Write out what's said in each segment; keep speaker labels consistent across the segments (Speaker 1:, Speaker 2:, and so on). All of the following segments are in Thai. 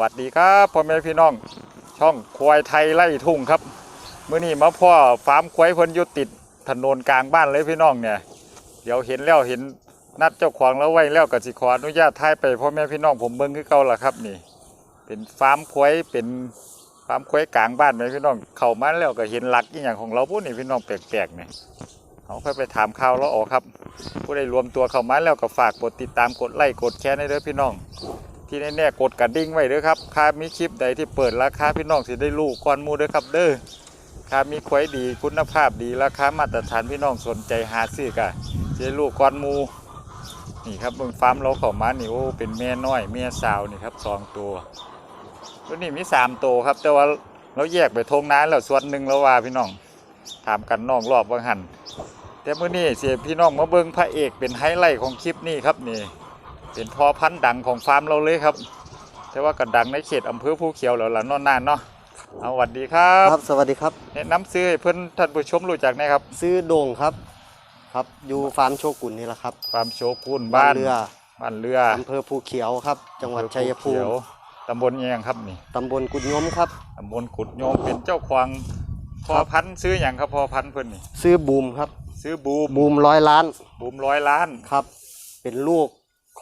Speaker 1: วัสดีครับพ่อแม่พี่น้อง ช่องควายไทยไล่ทุ่งครับเมื้อนี้มาพ่อฟาร์มควายเพิ่นอยู่ติดถนนกลางบ้านเลยพี่น้องเนี่ย เดี๋ยวเห็นแล้วเห็นนัดเจ้าของแล้วไว้แล้วก็สิขออนุญาตถ่ายไปพ่อแม่พี่น้องผมเบิ่งคือเก่าล่ะครับนี่ เป็นฟาร์มควายเป็นฟาร์มควายกลางบ้านไหมพี่น้อง เข้ามาแล้วก็เห็นหลักอีหยังของเราพวกนี้พี่น้องแปลกๆเนี่ยเอาค่อยไปถามข่าวแล้วออกครับ ผู้ใดรวมตัวเข้ามาแล้วก็ฝากกดติดตามกดไลค์กดแชร์ให้เด้อพี่น้อง ที่แน่ๆกดกระดิ่งไว้เด้อครับค่ามีคลิปใดที่เปิดราคาพี่น้องสิได้รู้ก่อนมูเด้อครับเด้อค่ามีควายดีคุณภาพดีราคามาตรฐานพี่น้องสนใจหาซื้อกะสิได้รู้ก่อนมูนี่ครับเบิ่งฟาร์มเราข้ามานี่โอ้เป็นแม่น้อยแม่สาวนี่ครับสองตัวตัวนี้มีสามตัวครับ แต่ว่าเราแยกไปทงน้าแล้วส่วนหนึ่งแล้วว่าพี่น้องถามกันนอกรอบบางหันแต่มื้อนี้เสียพี่น้องมาเบิ่งพระเอกเป็นไฮไลท์ของคลิปนี้ครับนี่ เป็นพอพันธุ์ดังของฟาร์มเราเลยครับ แต่ว่าก็ดังในเขตอำเภอภูเขียวแล้วล่ะเนอนนานเนาะเอาสวัสดีครับ
Speaker 2: ครับ สวัสดีครับ
Speaker 1: แนะนำซื้อให้เพื่อนท่านผู้ชมรู้จักหนะครับ
Speaker 2: ซื้อโด่งครับ ครับ อยู่ฟาร์มโชกุนนี่แหละครับ
Speaker 1: ฟาร์มโชกุนบ้าน
Speaker 2: เรือ
Speaker 1: บ้านเรือ
Speaker 2: อำเภอภูเขียวครับ จังหวัดชัยภู
Speaker 1: อำเภอ
Speaker 2: มิ
Speaker 1: เขียวตำบลเอียงครับนี่
Speaker 2: ตำบลกุดยมครับ
Speaker 1: ตำบลขุดโยมเป็นเจ้าควางพอพันธุ์ซื้ออย่างครับพอพันธุ์เพื่อนนี่
Speaker 2: ซื้อบูมครับ
Speaker 1: ซื้อบูม
Speaker 2: บูมร้อยล้าน
Speaker 1: บูมร้อยล้าน
Speaker 2: ครับ เป็นลูก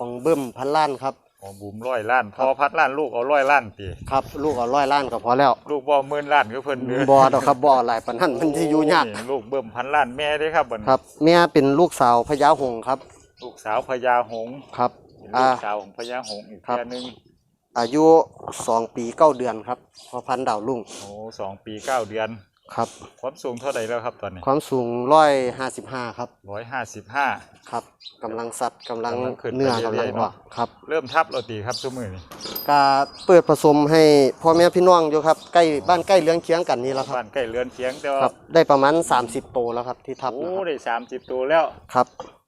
Speaker 2: ของเบิ้มพันล้านครับ
Speaker 1: อ๋อบูมร้อยล้าน พอพันล้านลูกเอาร้อยล้านตี
Speaker 2: ครับลูกเอาร้อยล้านก็พอแล้ว
Speaker 1: ลูกบ่หมื่นล้านคือเพิ่นเนื้
Speaker 2: บ่อดอกครับบ่อหลายปันนั้นมันที่อยู่ยาก
Speaker 1: นี่ลูกเบิ่มพันล้านแม่เด้ครับบัดนี้
Speaker 2: ครับแม่เป็นลูกสาวพญาหงส์ครับ
Speaker 1: ลูกสาวพญาหงส์
Speaker 2: ครับ
Speaker 1: เป็น
Speaker 2: อ่า
Speaker 1: ลูกสาวของพญาหงส์อีก
Speaker 2: ครับ
Speaker 1: แค่นึง
Speaker 2: อายุสองปีเก้าเดือนครับพอพันธุ์ดาวลุ่ง
Speaker 1: โอ้สองปีเก้าเดือน
Speaker 2: ครับ
Speaker 1: ความสูงเท่าไหร่แล้วครับตอนนี้
Speaker 2: ความสูงร้อยห้าสิบห้าครับ
Speaker 1: ร้อยห้าสิบห้า
Speaker 2: ครับกำลังสัตว์กำลัง
Speaker 1: กำลังขึ้นไป
Speaker 2: เนื้อ
Speaker 1: เรื่
Speaker 2: กำลั
Speaker 1: องยๆ
Speaker 2: อ
Speaker 1: เนาะ
Speaker 2: อกครับ
Speaker 1: เริ่มทับเราตีครับชั่วมือนี่
Speaker 2: กาเปิดผสมให้พ่อแม่พี่น้องอยู่ครับใกล้บ้านใกล้เลี้ยงเคียงกันนี่แล้วครับ
Speaker 1: บ้านใกล้เรือนเคียงแต่ว่า
Speaker 2: ครับได้ประมาณ30โตวแล้วครับที่ทับ
Speaker 1: โอ้
Speaker 2: นะครับ
Speaker 1: ได้สามสิบตัวแล้ว
Speaker 2: ครับ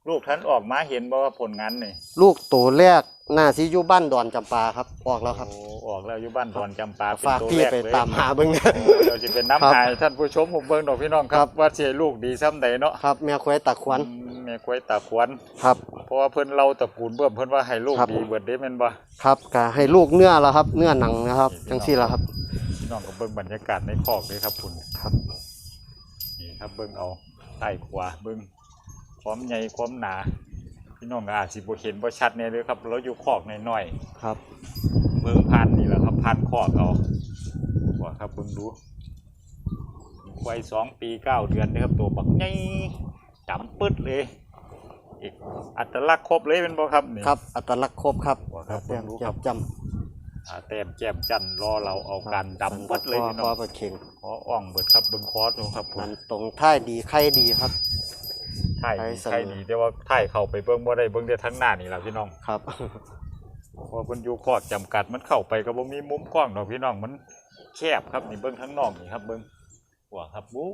Speaker 1: ลูกท่านออกมาเห็นบ่ว่าผลงานนี่
Speaker 2: ลูกตัวแรก หน้าซิอยู่บ้านดอนจำปาครับ ออกแล้วครับ
Speaker 1: โอ้ออกแล้วอยู่บ้านดอนจำปาเป็น
Speaker 2: ฝาก
Speaker 1: ตัว
Speaker 2: พี่
Speaker 1: แรก
Speaker 2: ไป
Speaker 1: เลย
Speaker 2: ตามหาเบิ่งนะ
Speaker 1: โอ้เดี๋ยวจะเป็น
Speaker 2: ครับ
Speaker 1: น้ำหายท่านผู้ชมผมเบิ่งดอกพี่น้องค
Speaker 2: ครั
Speaker 1: รับ
Speaker 2: บ
Speaker 1: ว่าเสียลูกดีซ้ำใดเนาะ
Speaker 2: ครับแม่ควายตะควัน
Speaker 1: อืมแม่กล้วยตาขวน
Speaker 2: ครับ
Speaker 1: เพราะว่าเพิ่นเราตระกูลเบิ่มเพิ่นว่าให้ลูก
Speaker 2: ครับ
Speaker 1: ดีเบิดเด้แม่นบ่
Speaker 2: ครับกาให้ลูกเนื้อแล้วครับ เนื้อหนังนะครับ
Speaker 1: นี่
Speaker 2: จังซี่แล้วครับ
Speaker 1: พี่น้องก็เบิ่งบรรยากาศในคอกเลยครับคุณ
Speaker 2: ครับ
Speaker 1: นี่ครับเบิ่งเอาใต้ขวาเบิ่งความใหญ่ความหนา พี่น้องก็อาจสิบ่เห็นบ่ชัดแน่เลยครับ เราอยู่คอกน้อย
Speaker 2: ครับ
Speaker 1: ๆเบิ่งผ่านนี่แหละครับผ่านคอกเอาว่าครับเบิ่งดูวัยสองปีเก้าเดือนนะครับตัวบักใหญ่จำปึ๊ดเลยอีกอัตลักษณ์ครบเลยเป็นบ่ครับนี่
Speaker 2: ครับ อัตลักษณ์ครบครับ
Speaker 1: ว่าครับ
Speaker 2: แต้ม
Speaker 1: ผมรู้
Speaker 2: แจ่
Speaker 1: ครั
Speaker 2: ม
Speaker 1: บ
Speaker 2: จ
Speaker 1: อ่าแต้มแจ่มจันทร์รอเราเอาำการดำปึ๊ดเลยพี่น้
Speaker 2: ค
Speaker 1: อ
Speaker 2: องประเข่ง
Speaker 1: ขออ่องเบิดครับเบิ่งคอดูครับผม
Speaker 2: มันตรงท่ายดีไข่ดีครับ
Speaker 1: ถ่าย
Speaker 2: ไทย
Speaker 1: ดี
Speaker 2: เสมอ
Speaker 1: ถ่ายดีแต่ว่าถ่ายเข้าไปเบิ่งบ่ได้เบิ่งแต่ทั้งหน้านี่ล่ะพี่น้อง
Speaker 2: ครับ
Speaker 1: เพราะเพิ่นอยู่คอกจำกัดมันเข้าไปก็บ่มีมุมกล้องดอกพี่น้องมันแคบครับนี่เบิ่งทั้งนอกนี่ครับเบิ่งว่าครับโอ้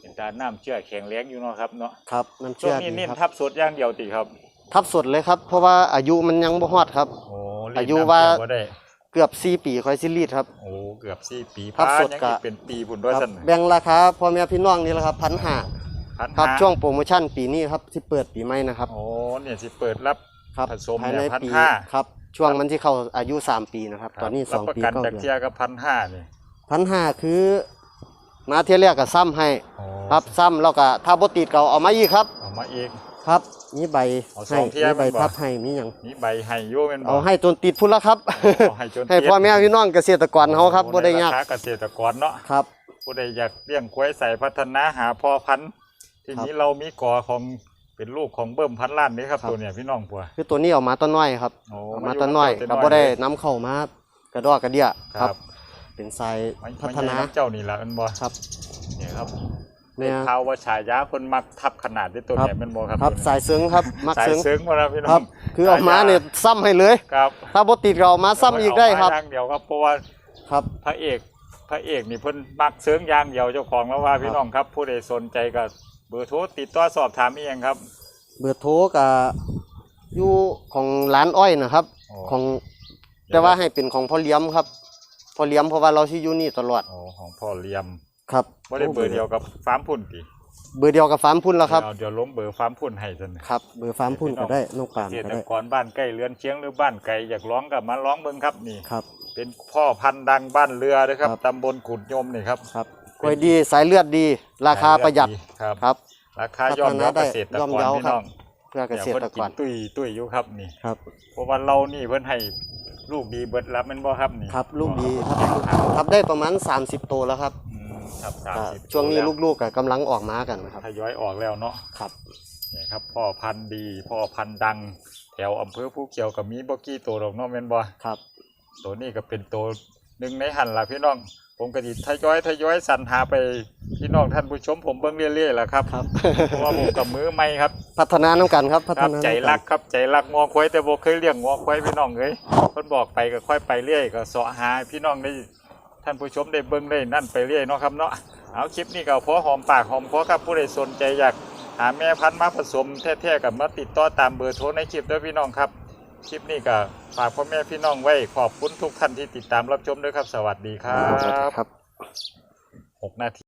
Speaker 1: เป็นตาน้ำเชื่อแข็งแรงอยู่เนาะครับเนาะ
Speaker 2: ครับน้ำ
Speaker 1: ช่ว
Speaker 2: เชื่
Speaker 1: ง
Speaker 2: อ
Speaker 1: นี้
Speaker 2: ดี
Speaker 1: เน้น
Speaker 2: ครับ
Speaker 1: ทับสดอย่างเดียวติครับ
Speaker 2: ทับสดเลยครับ เพราะว่าอายุมันยังบ่ฮอดครับ
Speaker 1: โอ้รีด
Speaker 2: อายุ
Speaker 1: น้ำ
Speaker 2: ว่า
Speaker 1: เชื่อบ่ได้
Speaker 2: เกือบ4ปีค่อยสิรีดครับ
Speaker 1: โอ้เกือบ4ปี
Speaker 2: ทับ
Speaker 1: พา
Speaker 2: สด
Speaker 1: ยัง
Speaker 2: กะ
Speaker 1: อีกเป็นปีพุ่นด้วย
Speaker 2: ครับ
Speaker 1: ซั่น
Speaker 2: แบ่งราคาพ่อแม่พี่น้องนี่แหละครับพันห้า
Speaker 1: พัน
Speaker 2: ครับ
Speaker 1: ห้า
Speaker 2: ช่วงโปรโมชั่นปีนี้ครับที่เปิดปีใหม่นะครับ
Speaker 1: โอ้เนี่ยสิเปิดรับ
Speaker 2: ครับ
Speaker 1: ผสม
Speaker 2: ภาย
Speaker 1: เนี่
Speaker 2: ใน
Speaker 1: ยพัน
Speaker 2: ปี
Speaker 1: ห้า
Speaker 2: ครับช่วงมันที่เข้าอายุ 3 ปีนะครับ ตอนนี้
Speaker 1: รับ
Speaker 2: 2
Speaker 1: ประ
Speaker 2: ปี
Speaker 1: กัน
Speaker 2: เก้า
Speaker 1: จาก
Speaker 2: เดื
Speaker 1: เทีย
Speaker 2: อน
Speaker 1: กับพันห้านี่
Speaker 2: พันห้าคือมาเที่ยวแรกก็ซ้ำให้
Speaker 1: โอ้
Speaker 2: ครับซ้ำแล้วก็ถ้าบ่ติดก็เอามาอีกครับ
Speaker 1: เอามาอีก
Speaker 2: ครับมีใบ
Speaker 1: เอาส
Speaker 2: ให้
Speaker 1: องเที่ย
Speaker 2: มีใบ
Speaker 1: มันบ่
Speaker 2: พับให้มีหยัง
Speaker 1: มีใบให้อยู่แม่นบ่
Speaker 2: เอาให้จนติดพุ่นละครับ
Speaker 1: เอาให้จน
Speaker 2: ให้พ่อแม่พี่น้องเกษตรกรเฮาครับ
Speaker 1: โอ้
Speaker 2: บ่ได้ยาก
Speaker 1: ในรคเกษตรกรเนาะ
Speaker 2: ครับ
Speaker 1: ผู้ใดอยากเลี้ยงควายใส่พัฒนาหาพ่อพันธุ์ ทีนี้เรามีกอของเป็นลูกของเบิ่มพันล้านนี่ครับ
Speaker 2: ครับ
Speaker 1: ตัวเนี้ยพี่น้องปัว
Speaker 2: คือตัวนี้เอามาต้นน้อยครับ
Speaker 1: โอ้
Speaker 2: เอามาต้นน้อย
Speaker 1: มาอยู่
Speaker 2: ก็
Speaker 1: ต้นน้อย
Speaker 2: บ่ได้
Speaker 1: เลย
Speaker 2: นํเข้ามากระดอกกระเดี่ย
Speaker 1: ค
Speaker 2: ค
Speaker 1: รั
Speaker 2: รับบเป็นสาย
Speaker 1: มัน
Speaker 2: พัฒนา
Speaker 1: มันใหญ่ำเจ้านี่ล่ะแมันบ่
Speaker 2: ครับ
Speaker 1: เนี่ยครับ
Speaker 2: แม่
Speaker 1: ข่าวว่าฉายาเพิ่นมักทับขนาดด้วยตัว
Speaker 2: ครับ
Speaker 1: เนี้ยแมันบ่ครับ
Speaker 2: ครับสายเสริงครับมัก
Speaker 1: สาย
Speaker 2: เสริง
Speaker 1: เสริงมาแล้วพี่น้
Speaker 2: ค
Speaker 1: อ
Speaker 2: รั
Speaker 1: ง
Speaker 2: บคือเอามาเนี่ยซ้ำให้เลย
Speaker 1: ครับ
Speaker 2: ถ้าบ่ติดก็เอามาซ้ำอีกได้ครับ
Speaker 1: เามาอย่างเดียวครับเพราะว่า
Speaker 2: ครับ
Speaker 1: พระเอกพระเอกนี่เพิ่นมักเสริงอย่างเดียวเจ้าของแล้วว่าพี่น้องครับผู้ใดสนใจก็เบอร์โทรติดต่อสอบถามอีหยังครับ
Speaker 2: เบอร์โทรกับอยู่ของร้านอ้อยนะครับ
Speaker 1: โอ้
Speaker 2: ของแต่ว่าให้เป็นของพ่อเลี้ยมครับพ่อเลี้ยมเพราะว่าเราที่อยู่นี่ตลอด
Speaker 1: โอ้ของพ่อเลียม
Speaker 2: ครับ
Speaker 1: บ่ได้เบอร์เดียวกับฟาร์มพุ่นติ
Speaker 2: เบอร์เดียวกับฟาร์มพุ่นแล้วครับ
Speaker 1: เดี๋ยวเดี๋ยวล้มเบอร์ฟาร์มพุ่นให้ซั่น
Speaker 2: ครับ เบอร์ฟาร์มพุ่นก็ได้น้องปาน
Speaker 1: เกษ
Speaker 2: ก็
Speaker 1: ตร
Speaker 2: ได้
Speaker 1: กรบ้านใกล้เรือนเชียงหรือบ้านไกลอยากร้องกับมาร้องเบิ่งครับนี่
Speaker 2: ครับ
Speaker 1: เป็นพ่อพันธุ์ดังบ้านเรือนะครับ
Speaker 2: ครับ
Speaker 1: ตำบลขุดยมนี่ครับ
Speaker 2: ครับ กล้วยดีสายเลือดดี ราคาประหยัด
Speaker 1: ครับ
Speaker 2: ครับ
Speaker 1: ราคาย่อมเยาเกษตร
Speaker 2: ย่อม
Speaker 1: กร
Speaker 2: เยา
Speaker 1: พี่
Speaker 2: ครับ
Speaker 1: น้อง
Speaker 2: เพื่อเกษตรกร
Speaker 1: เนี่ยเพิ่นนตุ้ยตุ้ยอยู่ครับนี่
Speaker 2: ครับ
Speaker 1: เพราะว่าเรานี่เพิ่นให้ลูกดีเบิดรับแมันบ่ครับนี่
Speaker 2: ครับลูกดีครับทับได้ประมาณ 30 ตัวแล้วครับ
Speaker 1: อืมครับสาม
Speaker 2: อ่า
Speaker 1: สิบ
Speaker 2: ช่วงนี้
Speaker 1: แลู
Speaker 2: กๆก็กำลังออกมากันครับ
Speaker 1: ทยอยออกแล้วเนาะ
Speaker 2: ครับ
Speaker 1: นี่ครับ พ่อพันธุ์ดี พ่อพันธุ์ดัง แถวอำเภอผู้เขียวกับมีบ่กี่ตัวดอกเนาะแม่นบ่
Speaker 2: ครับ
Speaker 1: ตัวนี้ก็เป็นตัวหนึ่งในหันล่ะพี่น้อง ผมก็สิทยอยทยอยสรรหาไปพี่น้องท่านผู้ชมผมเบิ่งเรื่อยๆแหละครับ
Speaker 2: ครับ
Speaker 1: เพราะว่าผมกับมือใหม่ครับ
Speaker 2: พัฒนาน้ำกันครับพั
Speaker 1: ค
Speaker 2: ฒ
Speaker 1: รับ
Speaker 2: นา
Speaker 1: ใจ
Speaker 2: น้ำ
Speaker 1: รั
Speaker 2: กั
Speaker 1: ก
Speaker 2: น
Speaker 1: ครับใจรักงอควายแต่บ่เคยเลี้ยงงอควายพี่น้องเอ้ยเพิ่นบอกไปก็ค่อยไปเรื่อยก็เสาะหาให้พี่น้องได้ท่านผู้ชมได้เบิ่งได้นั่นไปเรื่อยเนาะครับเนาะเอาคลิปนี้ก็พอหอมปากหอมคอครับผู้ใดสนใจอยากหาแม่พันธุ์มาผสมแท้ๆกับมาติดต่อตามเบอร์โทรในคลิปด้วยพี่น้องครับ คลิปนี้ก็ฝากพ่อแม่พี่น้องไว้ขอบคุณทุกท่านที่ติดตามรับชมด้วยครับ สวัสดีครับ
Speaker 2: ครับ
Speaker 1: หกนาที